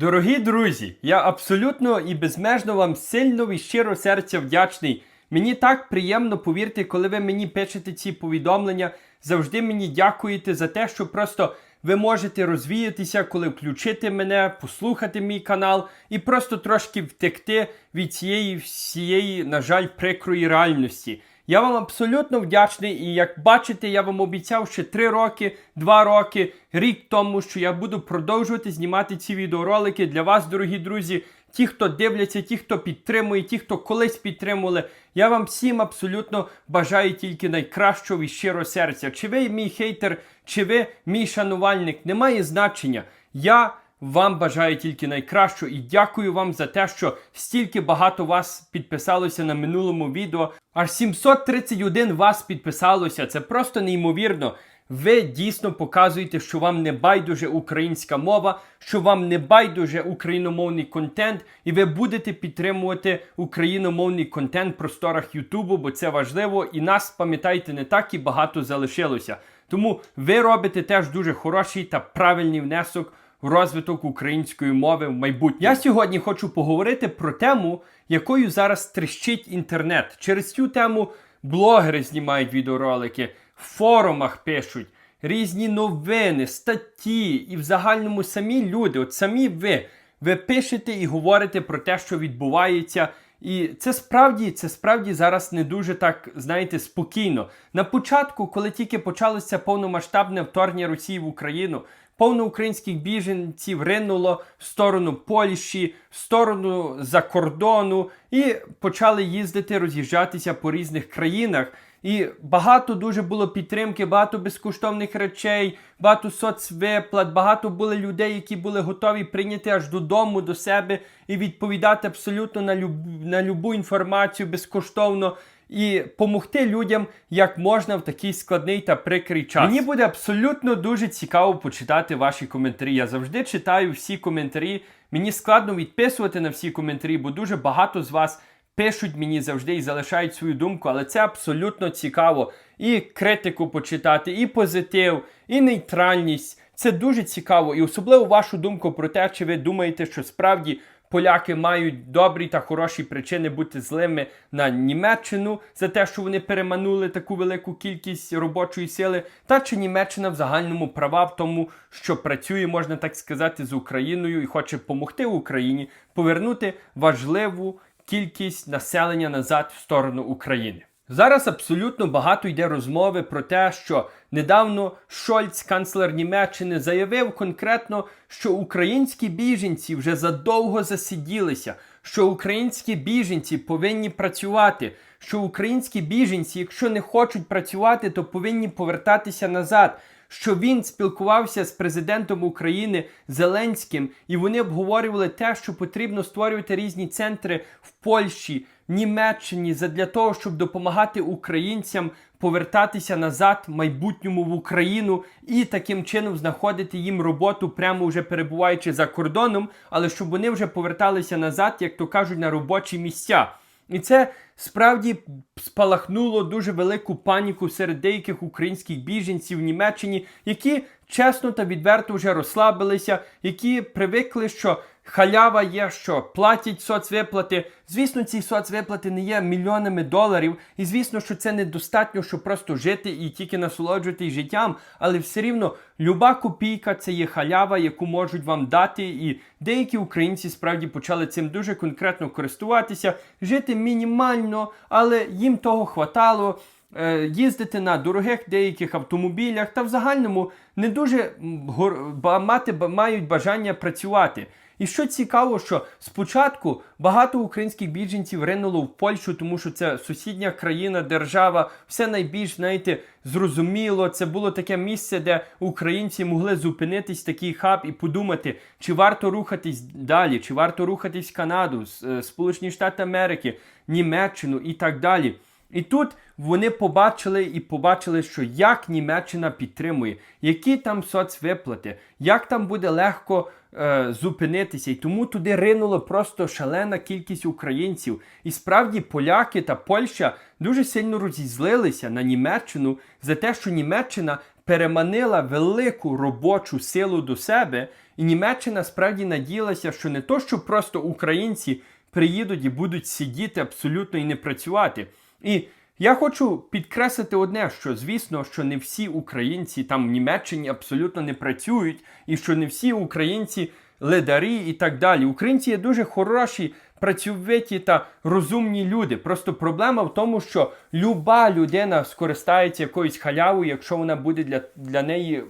Дорогі друзі, я абсолютно і безмежно вам сильно від щиро серця вдячний. Мені так приємно, повірте, коли ви мені пишете ці повідомлення. Завжди мені дякуєте за те, що просто ви можете розвіятися, коли включити мене, послухати мій канал і просто трошки втекти від цієї всієї, на жаль, прикрої реальності. Я вам абсолютно вдячний, і як бачите, я вам обіцяв ще 3 роки, 2 роки, рік тому, що я буду продовжувати знімати ці відеоролики для вас, дорогі друзі. Ті, хто дивляться, ті, хто підтримує, ті, хто колись підтримували. Я вам всім абсолютно бажаю тільки найкращого і щиро серця. Чи ви мій хейтер, чи ви мій шанувальник, немає значення. Я вам бажаю тільки найкращого і дякую вам за те, що стільки багато вас підписалося на минулому відео. Аж 731 вас підписалося. Це просто неймовірно. Ви дійсно показуєте, що вам не байдуже українська мова, що вам не байдуже україномовний контент, і ви будете підтримувати україномовний контент в просторах Ютубу, бо це важливо. І нас, пам'ятайте, не так і багато залишилося. Тому ви робите теж дуже хороший та правильний внесок в розвиток української мови в майбутньому. Я сьогодні хочу поговорити про тему, якою зараз тріщить інтернет. Через цю тему блогери знімають відеоролики, в форумах пишуть різні новини, статті, і в загальному самі люди, от самі ви, ви пишете і говорите про те, що відбувається. І це справді це справді зараз не дуже так, знаєте, спокійно. На початку, коли тільки почалося повномасштабне вторгнення Росії в Україну, повно українських біженців ринуло в сторону Польщі, в сторону за кордону, і почали їздити, роз'їжджатися по різних країнах. І багато дуже було підтримки, багато безкоштовних речей, багато соцвиплат, багато було людей, які були готові прийняти аж додому до себе і відповідати абсолютно на люб... на любу інформацію безкоштовно. І допомогти людям як можна в такий складний та прикрий час. Мені буде абсолютно дуже цікаво почитати ваші коментарі. Я завжди читаю всі коментарі. Мені складно відписувати на всі коментарі, бо дуже багато з вас пишуть мені завжди і залишають свою думку, але це абсолютно цікаво. І критику почитати, і позитив, і нейтральність. Це дуже цікаво. І особливо вашу думку про те, чи ви думаєте, що справді. Поляки мають добрі та хороші причини бути злими на Німеччину за те, що вони переманули таку велику кількість робочої сили, та чи Німеччина в загальному права в тому, що працює, можна так сказати, з Україною і хоче допомогти Україні повернути важливу кількість населення назад в сторону України. Зараз абсолютно багато йде розмови про те, що недавно Шольц, канцлер Німеччини, заявив конкретно, що українські біженці вже задовго засиділися, що українські біженці повинні працювати, що українські біженці, якщо не хочуть працювати, то повинні повертатися назад. Що він спілкувався з президентом України Зеленським, і вони обговорювали те, що потрібно створювати різні центри в Польщі, Німеччині для того, щоб допомагати українцям повертатися назад в майбутньому в Україну і таким чином знаходити їм роботу, прямо вже перебуваючи за кордоном, але щоб вони вже поверталися назад, як то кажуть, на робочі місця. І це справді спалахнуло дуже велику паніку серед деяких українських біженців в Німеччині, які чесно та відверто вже розслабилися, які привикли, що халява є, що платять соцвиплати. Звісно, ці соцвиплати не є мільйонами доларів, і звісно, що це недостатньо, щоб просто жити і тільки насолоджуватись життям. Але все рівно люба копійка це є халява, яку можуть вам дати. І деякі українці справді почали цим дуже конкретно користуватися, жити мінімально, але їм того хватало. Е, їздити на дорогих деяких автомобілях та в загальному не дуже мати мають бажання працювати. І що цікаво, що спочатку багато українських біженців ринуло в Польщу, тому що це сусідня країна, держава, все найбільш знаєте, зрозуміло. Це було таке місце, де українці могли зупинитись, такий хаб і подумати, чи варто рухатись далі, чи варто рухатись в Канаду, е, Сполучені Штати Америки, Німеччину і так далі. І тут вони побачили і побачили, що як Німеччина підтримує, які там соцвиплати, як там буде легко е, зупинитися. І тому туди ринуло просто шалена кількість українців. І справді поляки та Польща дуже сильно розізлилися на Німеччину за те, що Німеччина переманила велику робочу силу до себе. І Німеччина справді надіялася, що не то, що просто українці приїдуть і будуть сидіти абсолютно і не працювати. І я хочу підкреслити одне, що звісно, що не всі українці там в Німеччині абсолютно не працюють, і що не всі українці ледарі і так далі. Українці є дуже хороші, працьовиті та розумні люди. Просто проблема в тому, що люба людина скористається якоюсь халявою, якщо вона буде для, для неї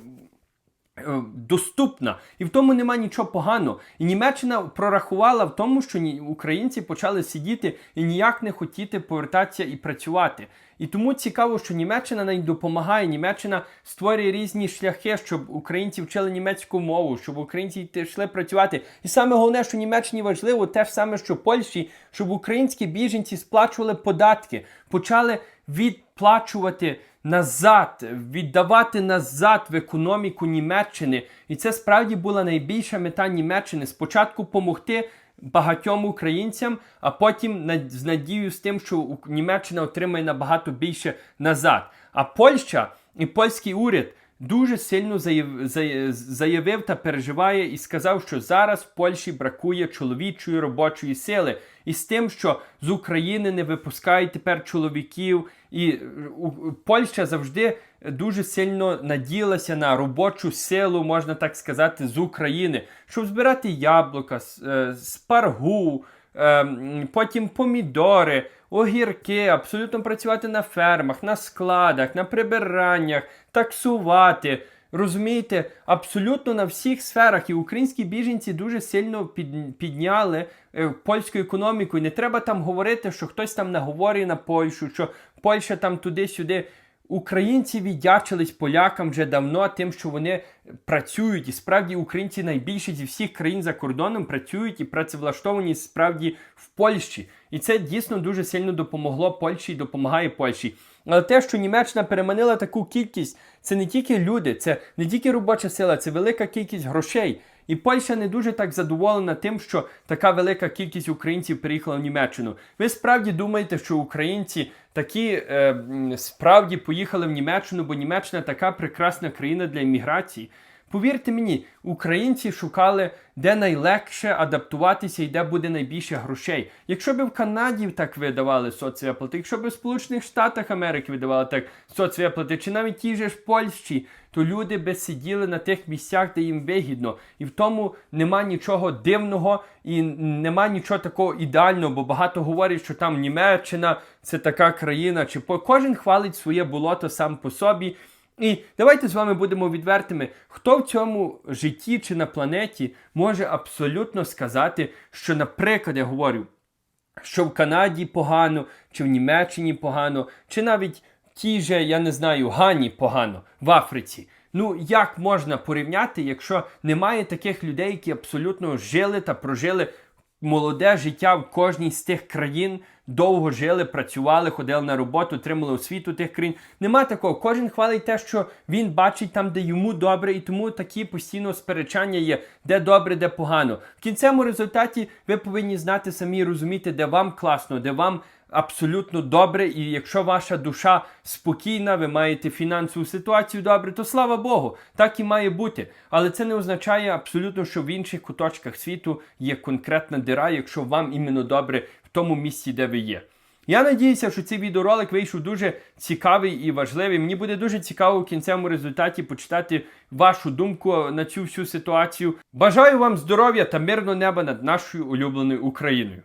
доступна. І в тому нема нічого поганого. І Німеччина прорахувала в тому, що українці почали сидіти і ніяк не хотіти повертатися і працювати. І тому цікаво, що Німеччина навіть допомагає. Німеччина створює різні шляхи, щоб українці вчили німецьку мову, щоб українці йшли працювати. І саме головне, що Німеччині важливо, те ж саме, що Польщі, щоб українські біженці сплачували податки, почали відплачувати назад, віддавати назад в економіку Німеччини. І це справді була найбільша мета Німеччини. Спочатку допомогти багатьом українцям, а потім з надією з тим, що Німеччина отримає набагато більше назад. А Польща і польський уряд дуже сильно заявив та переживає і сказав, що зараз в Польщі бракує чоловічої робочої сили. І з тим, що з України не випускають тепер чоловіків, і е, Польща завжди дуже сильно наділася на робочу силу, можна так сказати, з України, щоб збирати яблука, спаргу, е, потім помідори, огірки, абсолютно працювати на фермах, на складах, на прибираннях, таксувати. Розумієте, абсолютно на всіх сферах і українські біженці дуже сильно під, підняли е, польську економіку. І не треба там говорити, що хтось там наговорює на Польщу, що Польща там туди-сюди. Українці віддячились полякам вже давно тим, що вони працюють, і справді українці найбільше зі всіх країн за кордоном працюють і працевлаштовані справді в Польщі. І це дійсно дуже сильно допомогло Польщі і допомагає Польщі. Але те, що Німеччина переманила таку кількість, це не тільки люди, це не тільки робоча сила, це велика кількість грошей. І Польща не дуже так задоволена тим, що така велика кількість українців переїхала в Німеччину. Ви справді думаєте, що українці такі е, справді поїхали в Німеччину, бо Німеччина така прекрасна країна для імміграції? Повірте мені, українці шукали, де найлегше адаптуватися і де буде найбільше грошей. Якщо б в Канаді так видавали соцвиплати, якщо б в Сполучених Штатах Америки видавали так соцвиплати, чи навіть ті же ж Польщі, то люди би сиділи на тих місцях, де їм вигідно. І в тому нема нічого дивного і нема нічого такого ідеального, бо багато говорять, що там Німеччина це така країна, чи по кожен хвалить своє болото сам по собі. І давайте з вами будемо відвертими, хто в цьому житті чи на планеті може абсолютно сказати, що, наприклад, я говорю, що в Канаді погано, чи в Німеччині погано, чи навіть тій же, я не знаю, Гані погано в Африці. Ну, як можна порівняти, якщо немає таких людей, які абсолютно жили та прожили молоде життя в кожній з тих країн, довго жили, працювали, ходили на роботу, отримали освіту тих країн. Нема такого. Кожен хвалить те, що він бачить там, де йому добре, і тому такі постійно сперечання є, де добре, де погано. В кінцевому результаті ви повинні знати самі розуміти, де вам класно, де вам абсолютно добре. І якщо ваша душа спокійна, ви маєте фінансову ситуацію добре, то слава Богу, так і має бути. Але це не означає абсолютно, що в інших куточках світу є конкретна дира, якщо вам іменно добре в тому місці, де ви є. Я надіюся, що цей відеоролик вийшов дуже цікавий і важливий. Мені буде дуже цікаво в кінцевому результаті почитати вашу думку на цю всю ситуацію. Бажаю вам здоров'я та мирного неба над нашою улюбленою Україною.